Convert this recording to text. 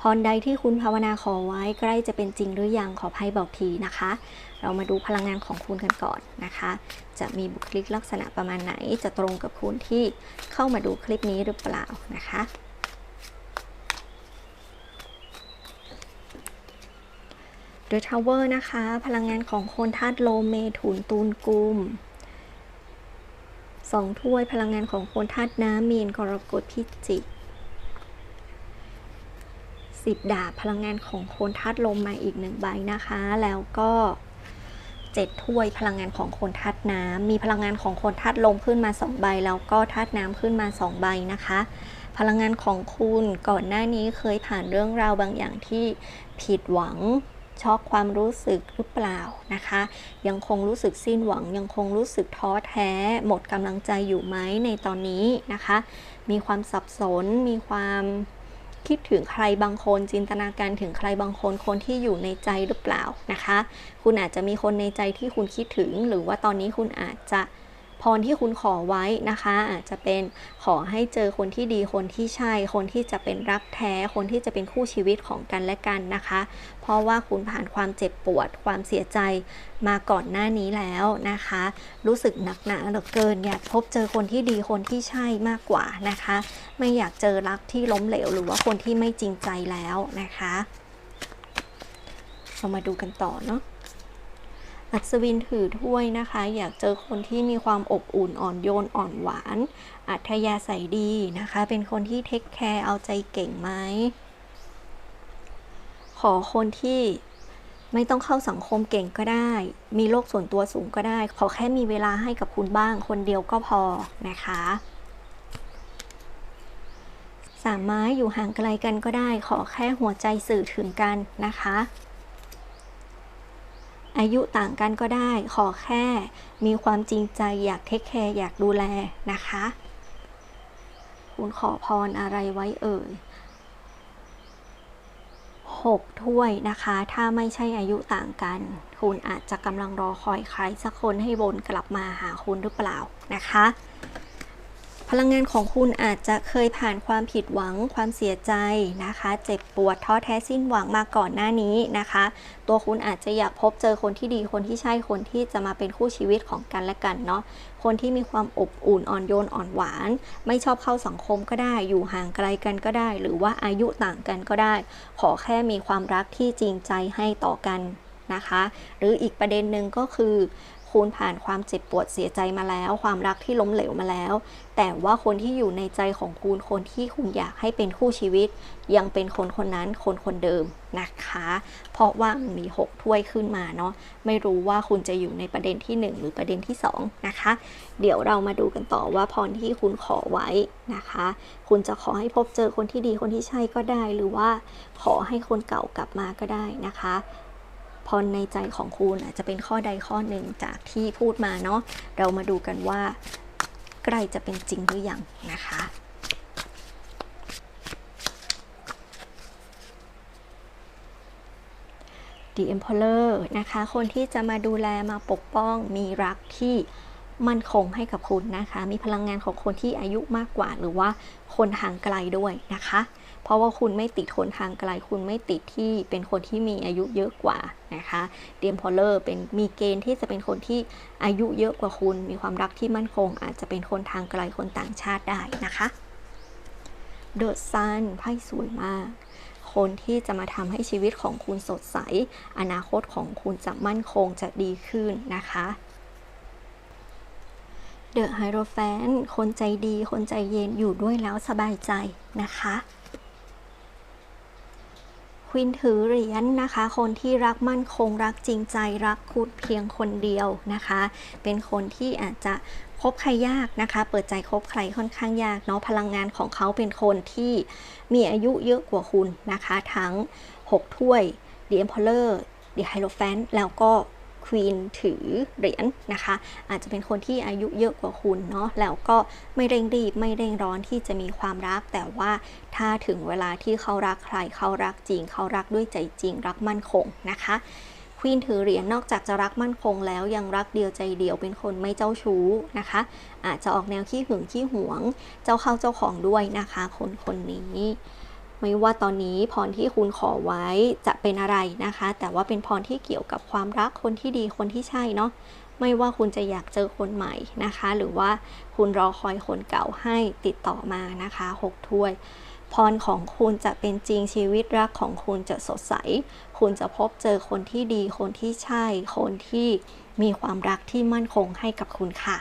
พรใดที่คุณภาวนาขอไว้ใกล้จะเป็นจริงหรือยังขอไพ่บอกทีนะคะ เรามาดูพลังงานของคุณกันก่อนนะคะ จะมีบุคลิกลักษณะประมาณไหนจะตรงกับคุณที่เข้ามาดูคลิปนี้หรือเปล่านะคะโดยทาวเวอร์นะคะ พลังงานของคนธาตุลเมถุนตูนกุมสองถ้วยพลังงานของคนธาตุน้ำมีนกรกฎพิจิก สิบดาบพลังงานของโคนธาตุลมมาอีกหนึ่งใบนะคะ แล้วก็เจ็ดถ้วยพลังงานของโคนธาตุน้ำมีพลังงานของโคนธาตุลมขึ้นมาสองใบ แล้วก็ธาตุน้ำขึ้นมาสองใบนะคะ พลังงานของคุณก่อนหน้านี้เคยผ่านเรื่องราวบางอย่างที่ผิดหวังช็อกความรู้สึกหรือเปล่านะคะ ยังคงรู้สึกสิ้นหวัง ยังคงรู้สึกท้อแท้ หมดกำลังใจอยู่ไหมในตอนนี้นะคะ มีความสับสนมีความ คิดถึงใครบางคนจินตนาการถึงใครบางคนคนที่อยู่ในใจหรือเปล่านะคะ คุณอาจจะมีคนในใจที่คุณคิดถึง หรือว่าตอนนี้คุณอาจจะ พรที่คุณขอไว้นะคะ อาจจะเป็นขอให้เจอคนที่ดีคนที่ใช่ คนที่จะเป็นรักแท้ คนที่จะเป็นคู่ชีวิตของกันและกันนะคะ เพราะว่าคุณผ่านความเจ็บปวด ความเสียใจมาก่อนหน้านี้แล้วนะคะ รู้สึกหนักหนาเหลือเกินอยากพบเจอคนที่ดีคนที่ใช่มากกว่านะคะ ไม่อยากเจอรักที่ล้มเหลว หรือว่าคนที่ไม่จริงใจแล้วนะคะ เรามาดูกันต่อเนาะ อัศวินถือถ้วยนะคะ อยากเจอคนที่มีความอบอุ่นอ่อนโยนอ่อนหวาน อัธยาศัยดีนะคะ เป็นคนที่เทคแคร์เอาใจเก่งไหมขอคนที่ไม่ต้องเข้าสังคมเก่งก็ได้ มีโลกส่วนตัวสูงก็ได้ ขอแค่มีเวลาให้กับคุณบ้าง คนเดียวก็พอนะคะสามไม้อยู่ห่างไกลกันก็ได้ ขอแค่หัวใจสื่อถึงกันนะคะ อายุต่างกันก็ได้ ขอแค่มีความจริงใจอยากเทคแคร์อยากดูแลนะคะ คุณขอพรอะไรไว้เอ่ยหกถ้วยนะคะ ถ้าไม่ใช่อายุต่างกัน คุณอาจจะกำลังรอคอยใครสักคนให้วนกลับมาหาคุณหรือเปล่านะคะ พลังงานของคุณอาจจะเคยผ่านความผิดหวัง ความเสียใจนะคะ เจ็บปวดท้อแท้สิ้นหวังมาก่อนหน้านี้นะคะ ตัวคุณอาจจะอยากพบเจอคนที่ดีคนที่ใช่คนที่จะมาเป็นคู่ชีวิตของกันและกันเนาะคนที่มีความอบอุ่นอ่อนโยนอ่อนหวาน ไม่ชอบเข้าสังคมก็ได้ อยู่ห่างไกลกันก็ได้ หรือว่าอายุต่างกันก็ได้ ขอแค่มีความรักที่จริงใจให้ต่อกันนะคะ หรืออีกประเด็นหนึ่งก็คือ คุณผ่านความเจ็บปวดเสียใจมาแล้ว ความรักที่ล้มเหลวมาแล้ว แต่ว่าคนที่อยู่ในใจของคุณคนที่คุณอยากให้เป็นคู่ชีวิต ยังเป็นคนคนนั้นคนคนเดิมนะคะ เพราะว่ามันมี 6 ถ้วยขึ้นมาเนาะไม่รู้ว่าคุณจะอยู่ในประเด็นที่ 1 หรือประเด็นที่ 2 นะคะ เดี๋ยวเรามาดูกันต่อว่าพรที่คุณขอไว้นะคะ คุณจะขอให้พบเจอคนที่ดีคนที่ใช่ก็ได้ หรือว่าขอให้คนเก่ากลับมาก็ได้นะคะ พรในใจของคุณอาจจะเป็นข้อใดข้อหนึ่งจากที่พูดมาเนาะเรามาดูกันว่าใกล้จะเป็นจริงหรือยังนะคะ D.M. พอลเลอร์นะคะ คนที่จะมาดูแลมาปกป้องมีรักที่ มั่นคงให้กับคุณนะคะ มีพลังงานของคนที่อายุมากกว่า หรือว่าคนห่างไกลด้วยนะคะ เพราะว่าคุณไม่ติดคนทางไกล คุณไม่ติดที่เป็นคนที่มีอายุเยอะกว่านะคะเดียมพอลเลอร์เป็นมีเกณฑ์ที่จะเป็นคนที่อายุเยอะกว่าคุณ มีความรักที่มั่นคง อาจจะเป็นคนทางไกลคนต่างชาติได้นะคะเดอะซันไพ่สวยมากคนที่จะมาทำให้ชีวิตของคุณสดใส อนาคตของคุณจะมั่นคงจะดีขึ้นนะคะ เดอะไฮโรแฟนคนใจดี คนใจเย็นอยู่ด้วยแล้วสบายใจนะคะควินถือเหรียญนะคะ คนที่รักมั่นคงรักจริงใจรักคุณเพียงคนเดียวนะคะ เป็นคนที่อาจจะคบใครยากนะคะ เปิดใจคบใครค่อนข้างยากเนาะพลังงานของเขาเป็นคนที่มีอายุเยอะกว่าคุณนะคะ ทั้ง 6 ถ้วย The Emperor The Hierophant แล้วก็ ควีนถือเหรียญนะคะ อาจจะเป็นคนที่อายุเยอะกว่าคุณเนาะแล้วก็ไม่เร่งรีบไม่เร่งร้อนที่จะมีความรัก แต่ว่าถ้าถึงเวลาที่เขารักใครเขารักจริง เขารักด้วยใจจริง รักมั่นคงนะคะควีนถือเหรียญนอกจากจะรักมั่นคงแล้วยังรักเดียวใจเดียวเป็นคนไม่เจ้าชู้นะคะ อาจจะออกแนวขี้หึงขี้หวง เจ้าเข้าเจ้าของด้วยนะคะ คนคนนี้ ไม่ว่าตอนนี้พรที่คุณขอไว้จะเป็นอะไรนะคะ แต่ว่าเป็นพรที่เกี่ยวกับความรักคนที่ดีคนที่ใช่เนาะไม่ว่าคุณจะอยากเจอคนใหม่นะคะ หรือว่าคุณรอคอยคนเก่าให้ติดต่อมานะคะหกถ้วย พรของคุณจะเป็นจริงชีวิตรักของคุณจะสดใส คุณจะพบเจอคนที่ดีคนที่ใช่ คนที่มีความรักที่มั่นคงให้กับคุณค่ะ